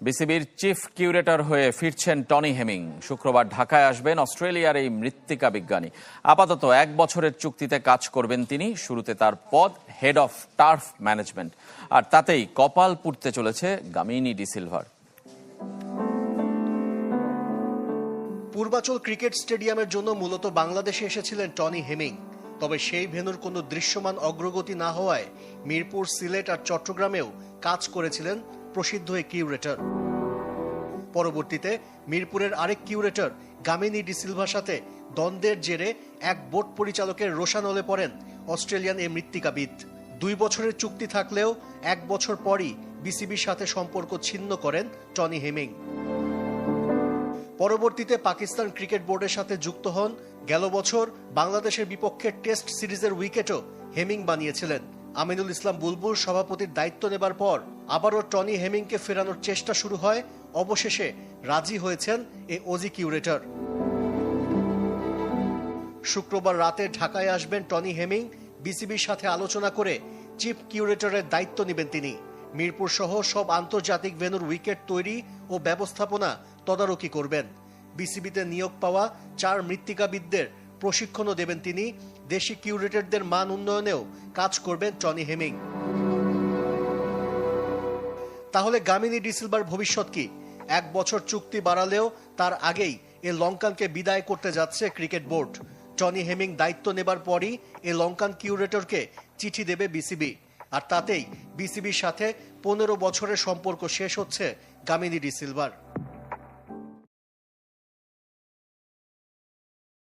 বিসিবির chief curator হয়ে ফিরছেন টনি হেমিং। শুক্রবার ঢাকায় আসবেন অস্ট্রেলিয়ার এই মৃত্তিকা বিজ্ঞানী। আপাতত এক বছরের চুক্তিতে কাজ করবেন তিনি। শুরুতে তার পদ হেড অফ টার্ফ ম্যানেজমেন্ট আর তাতেই কপাল পুড়তে চলেছে গামিনী ডি সিলভার। পূর্বাচল ক্রিকেট স্টেডিয়ামের জন্য মূলত বাংলাদেশে এসেছিলেন টনি হেমিং। তবে সেই ভেনুর কোনো দৃশ্যমান অগ্রগতি না হওয়ায় মিরপুর, সিলেট আর চট্টগ্রামেও কাজ করেছিলেন প্রসিদ্ধ এই কিউরেটর। পরবর্তীতে মিরপুরের আরেক কিউরেটর, গামিনী ডিসিলভার সাথে দ্বন্দ্বের জেরে এক বোট পরিচালকের রোশানলে পড়েন অস্ট্রেলিয়ান এই মৃত্তিকাবিদ। দুই বছরের চুক্তি থাকলেও এক বছর পরই বিসিবির সাথে সম্পর্ক ছিন্ন করেন টনি হেমিং। পরবর্তীতে পাকিস্তান ক্রিকেট বোর্ডের সাথে যুক্ত হন। গেল বছর বাংলাদেশের বিপক্ষে টেস্ট সিরিজের উইকেটও হেমিং বানিয়েছিলেন। আমিনুল ইসলাম বুলবুল সভাপতির দায়িত্ব নেবার পর আবারও টনি হেমিংকে ফেরানোর চেষ্টা শুরু হয়। অবশেষে রাজি হয়েছেন এ ওজি কিউরেটর। শুক্রবার রাতে ঢাকায় আসবেন টনি হেমিং। বিসিবির সাথে আলোচনা করে চিফ কিউরেটরের দায়িত্ব নেবেন তিনি। মিরপুর সহ সব আন্তর্জাতিক ভেনুর উইকেট তৈরি ও ব্যবস্থাপনা তদারকি করবেন। বিসিবিতে নিয়োগ পাওয়া চার মৃত্তিকাবিদদের প্রশিক্ষণও দেবেন তিনি। দেশি কিউরেটরদের মান উন্নয়নেও কাজ করবেন টনি হেমিং। তাহলে গামিনী ডিসিলভার ভবিষ্যৎ কি? এক বছর চুক্তি বাড়ালেও তার আগেই এ লঙ্কানকে বিদায় করতে যাচ্ছে ক্রিকেট বোর্ড। টনি হেমিং দায়িত্ব নেবার পরই এ লঙ্কান কিউরেটরকে চিঠি দেবে বিসিবি। আর তাতেই বিসিবির সাথে পনেরো বছরের সম্পর্ক শেষ হচ্ছে গামিনী ডিসিলভার